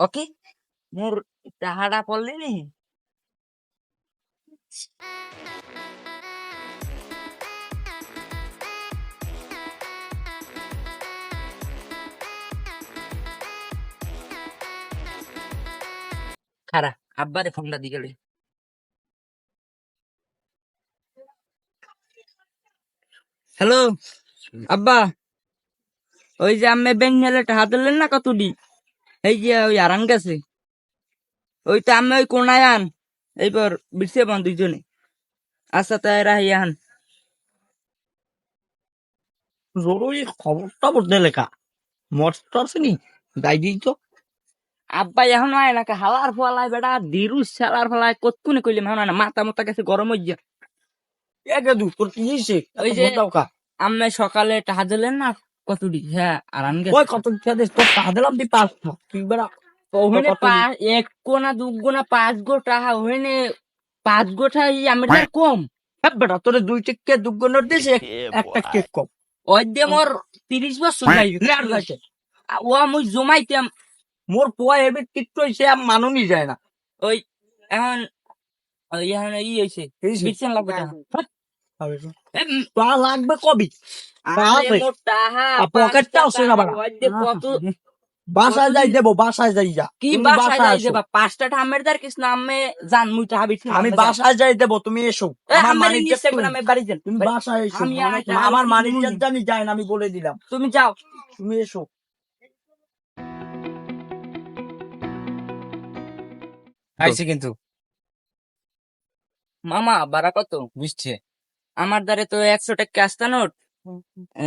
ওকে? মোর টাহাটা পড়লি নি? খারা আব্বারে ফোনটা দিয়ে গেলে হ্যালো আব্বা, ওই যে আমি বেঙ্গলে টাহা দিলেন না কতটি? এই যে ওই আরান গেছে। ওই তো আমি ওই কোনায় আন এইবার বিরসে বান দুইজনে। আচ্ছা তাই রাহি আন। জরুরি খবরটা বলতে লেখা। মস্ত আছে নি? যাই দিই তো। আব্বা এখন আয় নাকি? হালার ফলাই বেটা দিরুস শালার ফলাই কতকুনে কইলে এখন না মাথা মাথা গেছে গরম হয়ে যা একে দু তোর কি হয়েছে ওই যে- দাও আমি সকালে টাহা দিলেন না কতটি হ্যাঁ আরান গেছে। ওই কত টাকা দিলাম তুই পাঁচ তুই বেড়া ওখানে কত পা- এক কোনা দু গোনা পাঁচ গো টাহা ওখানে পাঁচ গোটা আমার দ্বার কম। হ্যাঁ বেটা তোর দুই টিকে দিস এক- একটা কেক কম। ওই দিয়ে মোর তিরিশ বছর যাই লে আর যাইছে। ও আমি জমাইতাম। মোর পোয়া এবার টিকটো সে আর মানুনই যায় না। ওই এখন ওই এখন ই হয়েছে লাগবে লাগবে কবি। আরে আছে। মোর টাহা, আর পকেটটা পাঁচটা আছে না টাহা, বাড়া। ওই দিয়ে কত বাসায় যাই দেবো বাসায় যাই যা। কি বাসায় যাই দেবা? পাঁচটা ঠামের দার কিস নামে জান মুই আমি বাসায় যাই। দেবো তুমি এসো। আমার আমি বাড়ি যান তুমি বাসায় এসো। আমার- মানিক জানি যায় না আমি বলে দিলাম। তুমি যাও। তুমি এসো। আইছে কিন্তু। মামা বাড়া কত? বুঝছে আমার দ্বারে তো একশো টাকা আস্তা নোট।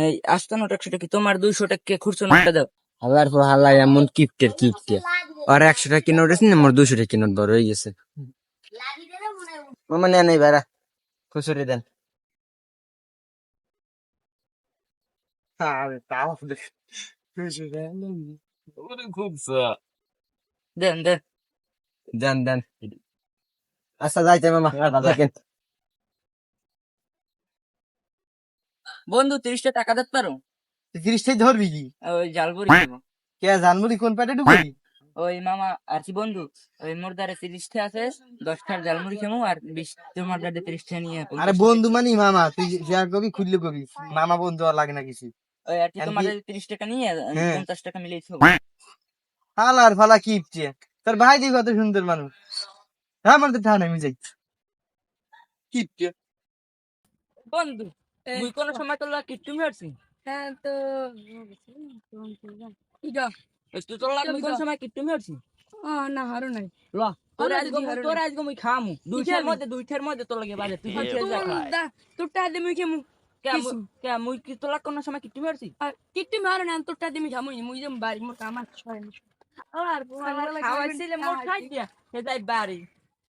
এই আস্তা নোট একশো টাকা তোমার দুইশো টাকা খুরশো নোটটা দাও। পর হালা এমন কিপটের কিপটে। আর একশো টাকা কিনোট আছে না? আমার দুশো টাকা কিনোট বড় হয়ে গেছে। মামা নেন বেড়া খুচুরি দেন। দেন। দেন দেন। দেন আচ্ছা যাইতে মামা দেখেন বন্ধু তিরিশটা টাকা দিতে পারো? তিরিশটাই ধরবি কি? ওই জালবুরি দেবো। কে জানবুরি কোন প্যাটে ঢুকবি? ওই মামা আর কি বন্ধু ওই মোর দ্বারে তিরিশটা আছে দশটার জালমুড়ি খেমু আর বিশ তোমার দ্বারে তিরিশটা নিয়ে আরে বন্ধু মানি মামা তুই শেয়ার করবি খুললে কবি। মামা বন্ধু আর লাগে না কিছু। ওই আর কি তোমার তিরিশ টাকা নিয়ে হ্যাঁ। পঞ্চাশ টাকা মিলিয়ে হালার ফালা কিপটে তোর ভাই দি কত সুন্দর মানুষ। হ্যাঁ আমার তো ঠান্ডা আমি যাই। কিপটে বন্ধু তুই কোন সময় লাগি তুমি আসছি হ্যাঁ তো তুই তোর লাগি কোন সময় কি তুমি ও না হারো নাই। ল তোর আমার আজকে দিদি হারো তোর আজকে মুই খামু। দুইটার মধ্যে দুইটার মধ্যে তোর লাগে বাইরে তুই যা দিমি খেমু। কে। মুই কি তোর লাগ কোন সময় কি তুমি আসছি আর কিট্টি মারো না তোরটা খামু মুই যেম বাড়ি মোর কামার ছয় আর আর খাওয়াইছিলে মোর খাই দিয়া হে যাই বাড়ি।